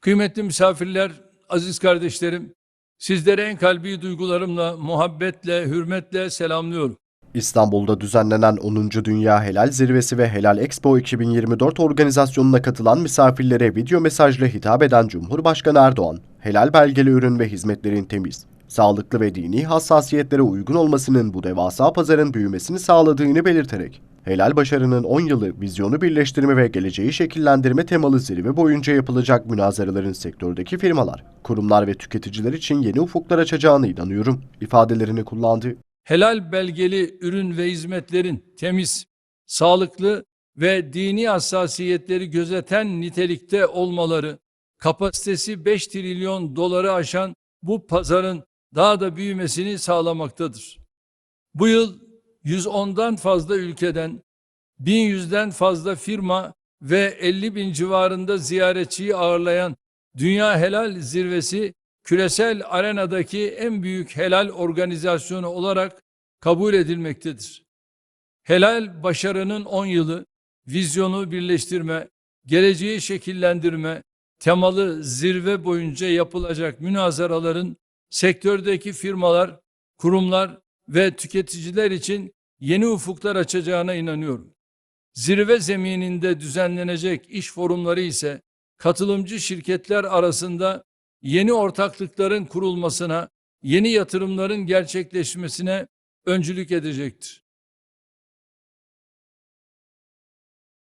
Kıymetli misafirler, aziz kardeşlerim, sizlere en kalbi duygularımla, muhabbetle, hürmetle selamlıyorum. İstanbul'da düzenlenen 10. Dünya Helal Zirvesi ve Helal Expo 2024 organizasyonuna katılan misafirlere video mesajla hitap eden Cumhurbaşkanı Erdoğan, helal belgeli ürün ve hizmetlerin temiz, sağlıklı ve dini hassasiyetlere uygun olmasının bu devasa pazarın büyümesini sağladığını belirterek, helal başarının 10 yılı vizyonu birleştirme ve geleceği şekillendirme temalı zirve boyunca yapılacak münazaraların sektördeki firmalar, kurumlar ve tüketiciler için yeni ufuklar açacağına inanıyorum ifadelerini kullandı. Helal belgeli ürün ve hizmetlerin temiz, sağlıklı ve dini hassasiyetleri gözeten nitelikte olmaları, kapasitesi 5 trilyon doları aşan bu pazarın daha da büyümesini sağlamaktadır. Bu yıl 110'dan fazla ülkeden 1100'den fazla firma ve 50 bin civarında ziyaretçiyi ağırlayan Dünya Helal Zirvesi küresel arenadaki en büyük helal organizasyonu olarak kabul edilmektedir. Helal başarının 10 yılı vizyonu birleştirme, geleceği şekillendirme temalı zirve boyunca yapılacak münazaraların sektördeki firmalar, kurumlar ve tüketiciler için yeni ufuklar açacağına inanıyorum. Zirve zemininde düzenlenecek iş forumları ise katılımcı şirketler arasında yeni ortaklıkların kurulmasına, yeni yatırımların gerçekleşmesine öncülük edecektir.